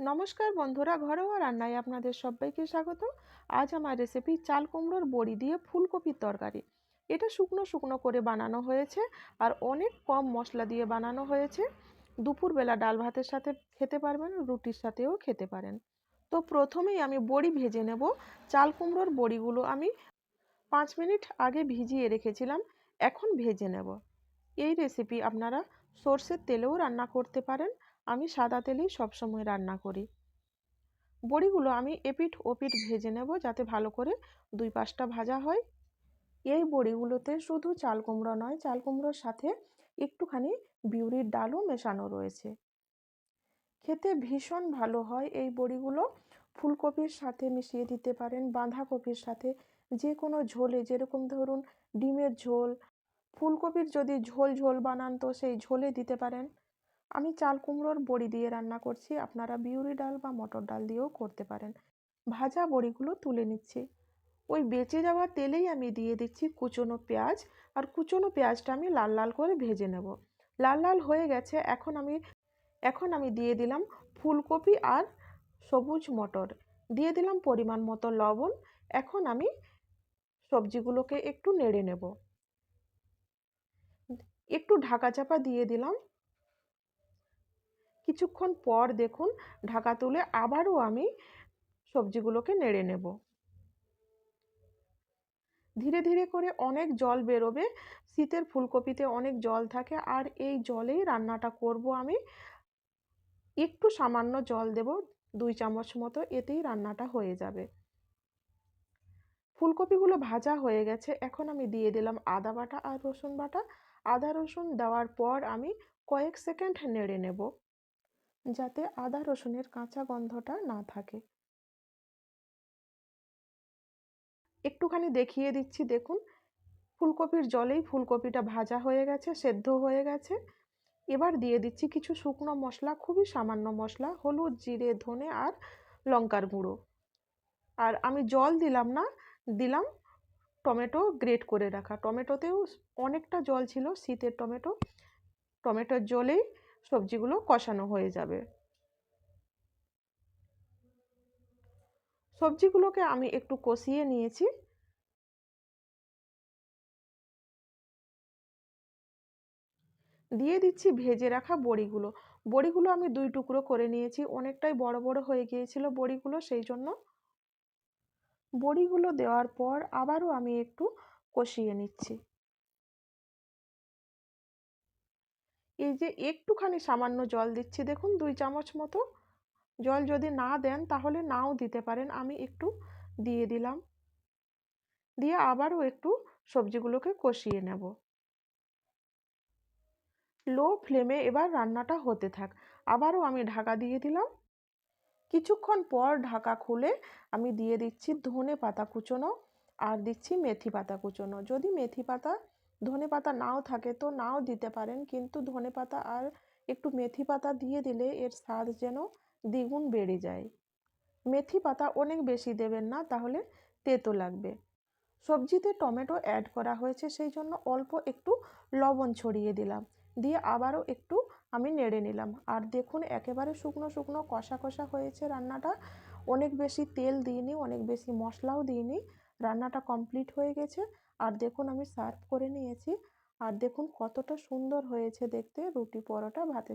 নমস্কার বন্ধুরা, ঘরোয়া রান্নায় আপনাদের সবাইকে স্বাগত। আজ আমার রেসিপি চাল কুমড়োর বড়ি দিয়ে ফুলকপির তরকারি। এটা শুকনো শুকনো করে বানানো হয়েছে আর অনেক কম মশলা দিয়ে বানানো হয়েছে। দুপুরবেলা ডাল ভাতের সাথে খেতে পারবেন, রুটির সাথেও খেতে পারেন। তো প্রথমেই আমি বড়ি ভেজে নেব। চাল কুমড়োর বড়িগুলো আমি পাঁচ মিনিট আগে ভিজিয়ে রেখেছিলাম, এখন ভেজে নেব। এই রেসিপি আপনারা সর্ষের তেলেও রান্না করতে পারেন। আমি সাদা তেলেই সবসময় রান্না করি। বড়িগুলো আমি এপিঠ ওপিঠ ভেজে নেব যাতে ভালো করে দুই পাশটা ভাজা হয়। এই বড়িগুলোতে শুধু চাল কুমড়ো নয়, চাল কুমড়োর সাথে একটুখানি বিউরির ডালও মেশানো রয়েছে। খেতে ভীষণ ভালো হয় এই বড়িগুলো। ফুলকপির সাথে মিশিয়ে দিতে পারেন, বাঁধাকপির সাথে যে কোনো ঝোলে, যেরকম ধরুন ডিমের ঝোল, ফুলকপির যদি ঝোল ঝোল বানান তো সেই ঝোলে দিতে পারেন। আমি চাল কুমড়োর বড়ি দিয়ে রান্না করছি। আপনারা বিউরি ডাল বা মটর ডাল দিয়েও করতে পারেন। ভাজা বড়িগুলো তুলে নিচ্ছি। ওই বেঁচে যাওয়া তেলেই আমি দিয়ে দিচ্ছি কুচনো পেঁয়াজ। আর কুচনো পেঁয়াজটা আমি লাল লাল করে ভেজে নেব। লাল লাল হয়ে গেছে। এখন আমি এখন আমি দিয়ে দিলাম ফুলকপি আর সবুজ মটর। দিয়ে দিলাম পরিমাণ মতো লবণ। এখন আমি সবজিগুলোকে একটু নেড়ে নেব। একটু ঢাকা চাপা দিয়ে দিলাম। কিছুক্ষণ পর দেখুন ঢাকা তুলে আবারও আমি সবজিগুলোকে নেড়ে নেব। ধীরে ধীরে করে অনেক জল বেরোবে, শীতের ফুলকপিতে অনেক জল থাকে আর এই জলেই রান্নাটা করব আমি। একটু সামান্য জল দেব, দুই চামচ মতো, এতেই রান্নাটা হয়ে যাবে। ফুলকপিগুলো ভাজা হয়ে গেছে, এখন আমি দিয়ে দিলাম আদা বাটা আর রসুন বাটা। আদা রসুন দেওয়ার পর আমি কয়েক সেকেন্ড নেড়ে নেব। যাতে আদা রসুনের কাঁচা গন্ধটা না থাকে। একটুখানি দেখিয়ে দিচ্ছি, দেখুন। ফুলকপির জলেই ফুলকপিটা ভাজা হয়ে গেছে, সেদ্ধ হয়ে গেছে। এবার দিয়ে দিচ্ছি কিছু শুকনো মশলা, খুবই সামান্য মশলা, হলুদ, জিরে, ধনে আর লঙ্কার গুঁড়ো। আর আমি জল দিলাম না, দিলাম টমেটো গ্রেট করে রাখা। টমেটোতেও অনেকটা জল ছিল, শীতের টমেটো। টমেটোর জলেই সবজিগুলো কষানো হয়ে যাবে। সবজিগুলোকে আমি একটু কষিয়ে নিয়েছি। দিয়ে দিচ্ছি ভেজে রাখা বড়িগুলো। বড়িগুলো আমি দুই টুকরো করে নিয়েছি। অনেকটাই বড় বড় হয়ে গিয়েছিল বড়িগুলো, সেই জন্য বড়িগুলো দেওয়ার পর আবারও আমি একটু কষিয়ে নিচ্ছি। এই যে একটুখানি সামান্য জল দিচ্ছি, দেখুন দুই চামচ মতো। জল যদি না দেন তাহলে নাও দিতে পারেন, আমি একটু দিয়ে দিলাম। দিয়ে আবারও একটু সবজিগুলোকে কষিয়ে নেব। লো ফ্লেমে এবার রান্নাটা হতে থাক। আবারও আমি ঢাকা দিয়ে দিলাম। কিছুক্ষণ পর ঢাকা খুলে আমি দিয়ে দিচ্ছি ধনে পাতা কুচোনো আর দিচ্ছি মেথি পাতা কুচোনো। যদি মেথি পাতা ধনে পাতা নাও থাকে তো নাও দিতে পারেন, কিন্তু ধনে পাতা আর একটু মেথি পাতা দিয়ে দিলে এর স্বাদ যেন দ্বিগুণ বেড়ে যায়। মেথি পাতা অনেক বেশি দেবেন না, তাহলে তেতো লাগবে। সবজিতে টমেটো অ্যাড করা হয়েছে, সেই জন্য অল্প একটু লবণ ছড়িয়ে দিলাম। দিয়ে আবারও একটু আমি নেড়ে নিলাম। আর দেখুন, একেবারে শুকনো শুকনো কষা কষা হয়েছে রান্নাটা। অনেক বেশি তেল দিইনি, অনেক বেশি মশলাও দিইনি। রান্নাটা কমপ্লিট হয়ে গেছে। আর দেখুন আমি সার্ভ করে নিয়েছি। আর দেখুন কতটা সুন্দর হয়েছে দেখতে। রুটি পরোটা, ভাতের